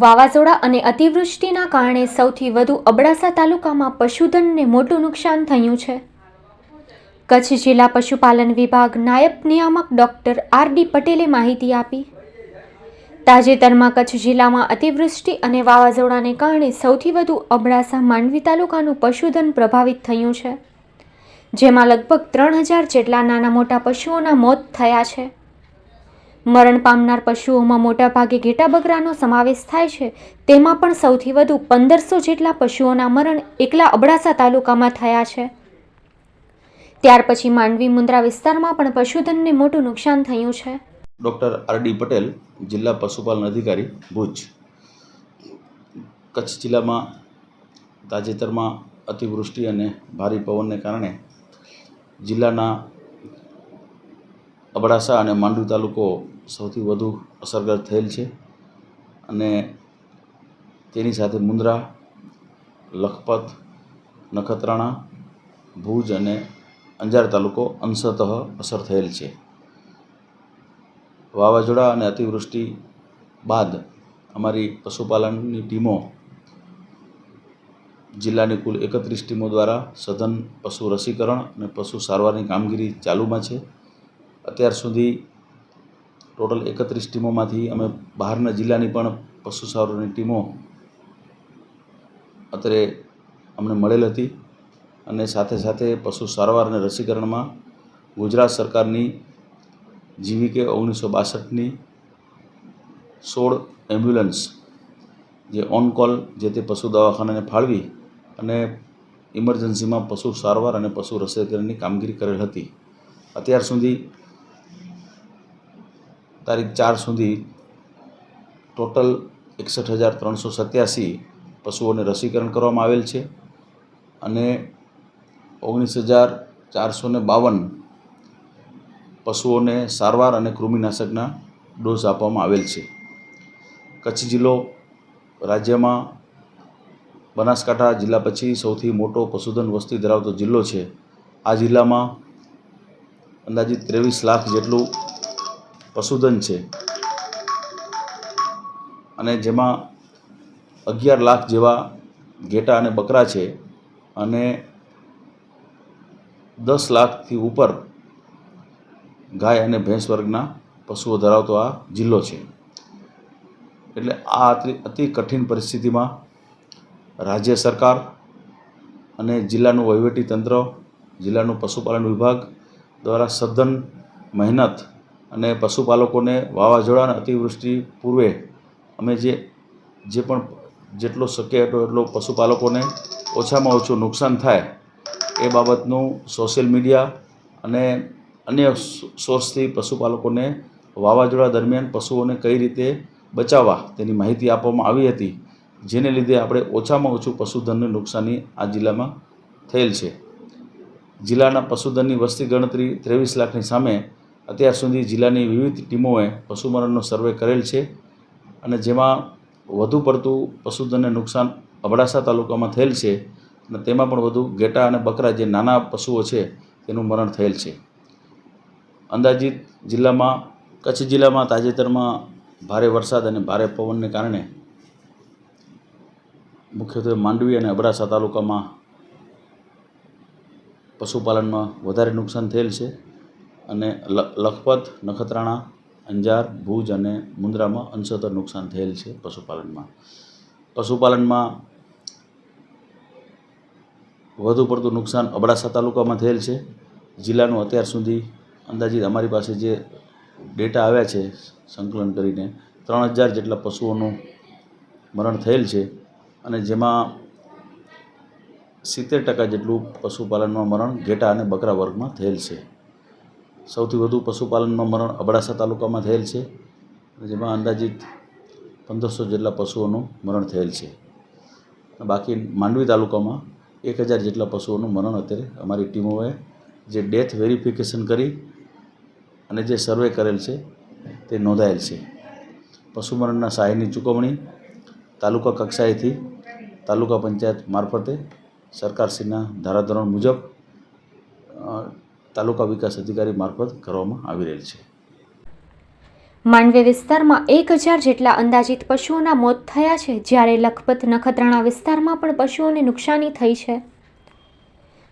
વાવાઝોડા અને અતિવૃષ્ટિના કારણે સૌથી વધુ અબડાસા તાલુકામાં પશુધનને મોટું નુકસાન થયું છે. કચ્છ જિલ્લા પશુપાલન વિભાગ નાયબ નિયામક ડોક્ટર આર ડી પટેલે માહિતી આપી. તાજેતરમાં કચ્છ જિલ્લામાં અતિવૃષ્ટિ અને વાવાઝોડાને કારણે સૌથી વધુ અબડાસા માંડવી તાલુકાનું પશુધન પ્રભાવિત થયું છે, જેમાં લગભગ ત્રણ હજાર જેટલા નાના મોટા પશુઓના મોત થયા છે. મરણ પામનાર પશુઓમાં મોટાભાગે ઘેટા બકરાનો સમાવેશ થાય છે. તેમાં પણ સૌથી વધુ પંદરસો જેટલા પશુઓના મરણ એકલા અબડાસા તાલુકામાં થયા છે. ત્યાર પછી માંડવી મુન્દ્રા વિસ્તારમાં પણ પશુધનને મોટું નુકસાન થયું છે. ડૉક્ટર આર ડી પટેલ, જિલ્લા પશુપાલન અધિકારી, ભુજ. કચ્છ જિલ્લામાં તાજેતરમાં અતિવૃષ્ટિ અને ભારે પવનને કારણે જિલ્લાના અબડાસા અને માંડવી તાલુકો સૌથી વધુ અસરગ્રસ્ત થયેલ છે. અને તેની સાથે મુન્દ્રા, લખપત, નખત્રાણા, ભુજ અને અંજાર તાલુકો અંશતઃ અસર થયેલ છે. વાવાઝોડા અને અતિવૃષ્ટિ બાદ અમારી પશુપાલનની ટીમો જિલ્લાની કુલ એકત્રીસ ટીમો દ્વારા સઘન પશુ રસીકરણ અને પશુ સારવારની કામગીરી ચાલુમાં છે. અત્યાર સુધી ટોટલ એકત્રીસ ટીમોમાંથી અમે બહારના જિલ્લાની પણ પશુ સારવારની ટીમો અત્યારે અમને મળેલ હતી અને સાથે સાથે પશુ સારવાર અને રસીકરણમાં ગુજરાત સરકારની જીવીકે ઓગણીસો બાસઠની સોળ એમ્બ્યુલન્સ જે ઓન કોલ જે તે પશુ દવાખાનાને ફાળવી અને ઇમરજન્સીમાં પશુ સારવાર અને પશુ રસીકરણની કામગીરી કરેલ હતી. અત્યાર સુધી તારીખ ચાર સુધી ટોટલ એકસઠ હજાર ત્રણસો સત્યાસી પશુઓને રસીકરણ કરવામાં આવેલ છે અને ઓગણીસ હજાર ચારસો બાવન પશુઓને સારવાર અને કૃમિનાશકના ડોઝ આપવામાં આવેલ છે. કચ્છ જિલ્લો રાજ્યમાં બનાસકાંઠા જિલ્લા પછી સૌથી મોટો પશુધન વસ્તી ધરાવતો જિલ્લો છે. આ જિલ્લામાં અંદાજિત ત્રેવીસ લાખ જેટલું પશુધન છે. અને જેમાં અગિયાર લાખ જેવા ઘેટા અને બકરા છે અને દસ લાખથી ઉપર ગાય અને ભેંસ વર્ગના પશુઓ ધરાવતો આ જિલ્લો છે. એટલે આ અતિ કઠિન પરિસ્થિતિમાં રાજ્ય સરકાર અને જિલ્લાનું વહીવટી તંત્ર, જિલ્લાનું પશુપાલન વિભાગ દ્વારા સઘન મહેનત અને પશુપાલકોને વાવાઝોડા અતિવૃષ્ટિ પૂર્વે અમે જે જે પણ જેટલો શક્ય હતો એટલો પશુપાલકોને ઓછામાં ઓછું નુકસાન થાય એ બાબતનું સોશિયલ મીડિયા અને અન્ય સોર્સથી પશુપાલકોને વાવાઝોડા દરમિયાન પશુઓને કઈ રીતે બચાવવા તેની માહિતી આપવામાં આવી હતી, જેને લીધે આપણે ઓછામાં ઓછું પશુધનની નુકસાની આ જિલ્લામાં થયેલ છે. જિલ્લાના પશુધનની વસ્તી ગણતરી ત્રેવીસ લાખની સામે અત્યાર સુધી જિલ્લાની વિવિધ ટીમોએ પશુમરણનો સર્વે કરેલ છે અને જેમાં વધુ પડતું પશુધનને નુકસાન અબડાસા તાલુકામાં થયેલ છે અને તેમાં પણ વધુ ઘેટા અને બકરા જે નાના પશુઓ છે તેનું મરણ થયેલ છે. અંદાજિત જિલ્લામાં, કચ્છ જિલ્લામાં તાજેતરમાં ભારે વરસાદ અને ભારે પવનને કારણે મુખ્યત્વે માંડવી અને અબડાસા તાલુકામાં પશુપાલનમાં વધારે નુકસાન થયેલ છે. અને લખપત, નખત્રાણા, અંજાર, ભુજ અને મુન્દ્રામાં અંશતઃ નુકસાન થયેલ છે પશુપાલનમાં. પશુપાલનમાં વધુ પડતું નુકસાન અબડાસા તાલુકામાં થયેલ છે. જિલ્લાનું અત્યાર સુધી અંદાજિત અમારી પાસે જે ડેટા આવ્યા છે સંકલન કરીને, ત્રણ હજાર જેટલા પશુઓનું મરણ થયેલ છે અને જેમાં સિત્તેર ટકા જેટલું પશુપાલનમાં મરણ ઘેટા અને બકરા વર્ગમાં થયેલ છે. સૌથી વધુ પશુપાલનમાં મરણ અબડાસા તાલુકામાં થયેલ છે જેમાં અંદાજિત પંદરસો જેટલા પશુઓનું મરણ થયેલ છે. બાકી માંડવી તાલુકામાં એક હજાર જેટલા પશુઓનું મરણ અત્યારે અમારી ટીમોએ જે ડેથ વેરિફિકેશન કરી અને જે સર્વે કરેલ છે તે નોંધાયેલ છે. પશુ મરણના સહાયની ચૂકવણી તાલુકા કક્ષાએથી તાલુકા પંચાયત મારફતે સરકારશ્રીના ધારાધોરણ મુજબ તાલુકા વિકાસ અધિકારી મારફત કરવામાં આવી રહેલ છે. માંડવી વિસ્તારમાં એક હજાર જેટલા અંદાજિત પશુઓના મોત થયા છે, જ્યારે લખપત નખત્રાણા વિસ્તારમાં પણ પશુઓને નુકસાની થઈ છે.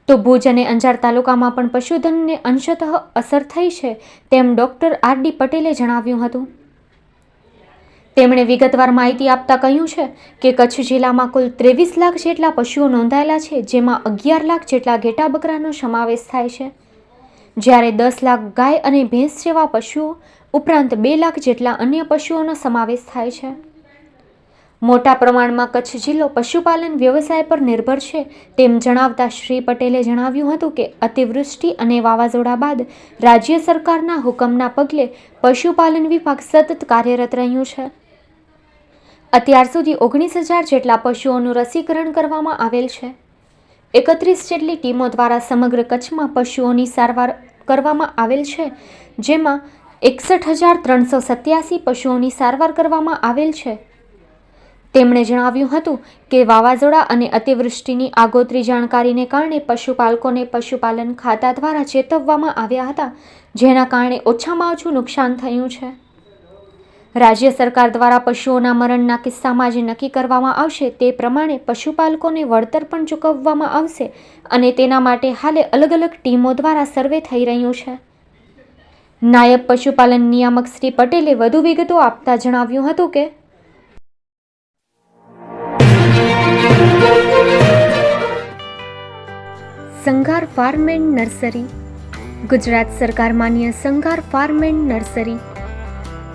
તો ભુજ અને અંજાર તાલુકામાં પણ પશુધનને અંશતઃ અસર થઈ છે, તેમ ડૉક્ટર આર ડી પટેલે જણાવ્યું હતું. તેમણે વિગતવાર માહિતી આપતા કહ્યું છે કે કચ્છ જિલ્લામાં કુલ ત્રેવીસ લાખ જેટલા પશુઓ નોંધાયેલા છે, જેમાં અગિયાર લાખ જેટલા ઘેટા બકરાનો સમાવેશ થાય છે. જ્યારે દસ લાખ ગાય અને ભેંસ જેવા પશુઓ ઉપરાંત બે લાખ જેટલા અન્ય પશુઓનો સમાવેશ થાય છે. મોટા પ્રમાણમાં કચ્છ જિલ્લો પશુપાલન વ્યવસાય પર નિર્ભર છે તેમ જણાવતા શ્રી પટેલે જણાવ્યું હતું કે, અતિવૃષ્ટિ અને વાવાઝોડા બાદ રાજ્ય સરકારના હુકમના પગલે પશુપાલન વિભાગ સતત કાર્યરત રહ્યું છે. અત્યાર સુધી ઓગણીસ હજાર જેટલા પશુઓનું રસીકરણ કરવામાં આવેલ છે. એકત્રીસ જેટલી ટીમો દ્વારા સમગ્ર કચ્છમાં પશુઓની સારવાર કરવામાં આવેલ છે, જેમાં એકસઠ હજાર ત્રણસો સત્યાસી પશુઓની સારવાર કરવામાં આવેલ છે. તેમણે જણાવ્યું હતું કે વાવાઝોડા અને અતિવૃષ્ટિની આગોતરી જાણકારીને કારણે પશુપાલકોને પશુપાલન ખાતા દ્વારા ચેતવવામાં આવ્યા હતા, જેના કારણે ઓછામાં ઓછું નુકસાન થયું છે. રાજ્ય સરકાર દ્વારા પશુઓના મરણના કિસ્સામાં જે નક્કી કરવામાં આવશે તે પ્રમાણે પશુપાલકોને વળતર પણ ચૂકવવામાં આવશે અને તેના માટે હાલે અલગ અલગ ટીમો દ્વારા સર્વે થઈ રહ્યું છે. નાયબ પશુપાલન નિયામક શ્રી પટેલે વધુ વિગતો આપતા જણાવ્યું હતું કે Sanghar farm and nursery Gujarat સરકાર માન્ય સંઘાર ફાર્મ એન્ડ નર્સરી